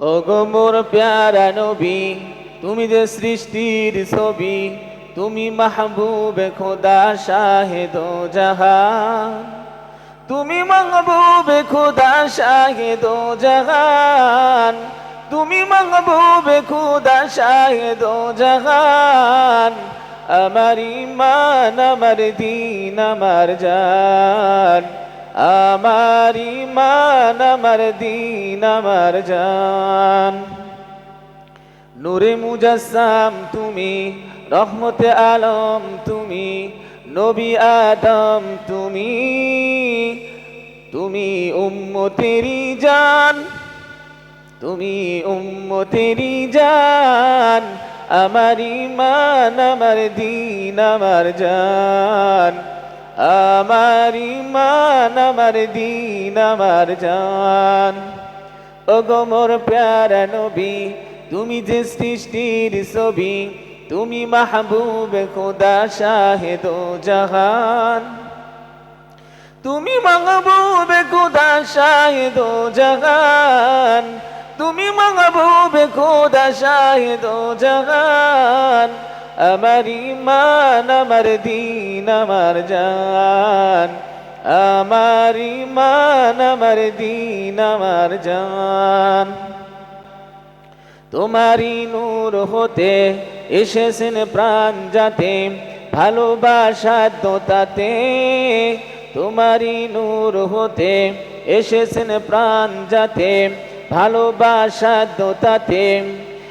ও মোর প্যারা নবী, তুমি যে সৃষ্টির ছবি, তুমি মাহবুবে খোদা শাহেদ জাহান। তুমি মাহবুবে খোদা শাহেদ জাহান। তুমি মাহবুবে খোদা শাহেদ জাহান। আমার ইমান আমার দিন, আমার জান। আমার ইমান আমার দিন, আমার জান। নূরে মুজাসসাম তুমি, রহমতে আলম তুমি, নবী আদম তুমি তুমি উম্মতেরি জান, তুমি উম্মতেরি জান। আমার ইমান আমার দিন, আমার জান। আমার ইমান আমার দিন, আমার জান। ও গোমর প্যারা নবী, তুমি যে সৃষ্টির ছবি, তুমি মাহবুব খোদা শাহেদ জাহান। তুমি মাহবুব খোদা শাহেদ জাহান। তুমি মাহবুব খোদা শাহেদ জাহান। আমার ইমান আমার দিন, আমার জান। আমার ইমান আমার দিন, আমার জান। তোমারই নূর হতে এসেছেন প্রাণ যাতে, ভালোবাসা দোতাতে। তোমারই নূর হতে এসেছেন প্রাণ যাতে, ভালোবাসা দোতাতে।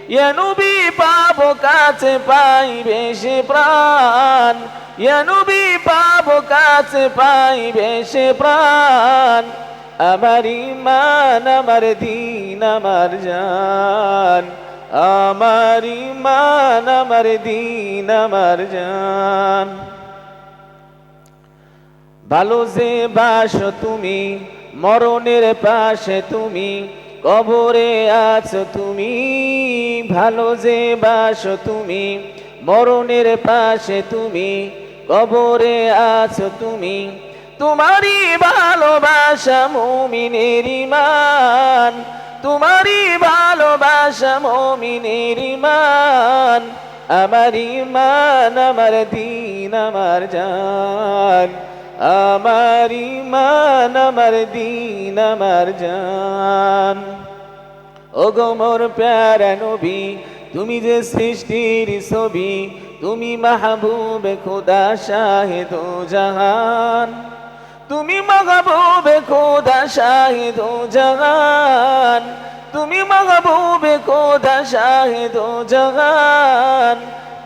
ইয়ানুবি পাবো কাছে পাইবে সে প্রাণ। ইয়ানুবি পাবো কাছে পাইবে সে প্রাণ। আমার ইমান আমার দিন, আমার জান। আমার ইমান আমার দিন, আমার জান। ভালো যে বাস তুমি, মরণের পাশে তুমি কবরে আছো তুমি, ভালো যে বাস তুমি, মরণের পাশে তুমি, কবরে আছো তুমি। তোমারই ভালোবাসা মুমিনের ইমান তোমারই ভালোবাসা মুমিনের ইমান আমার ইমান আমার দিন, আমার জান। আমার ইমান আমার দিন, আমার জান। ও গোমর প্যারা নবী, তুমি যে সৃষ্টির ছবি, তুমি মাহবুব খোদা শাহেদ জাহান। তুমি মাহবুব খোদা শাহেদ জাহান। তুমি মাহবুব খোদা শাহেদ জাহান।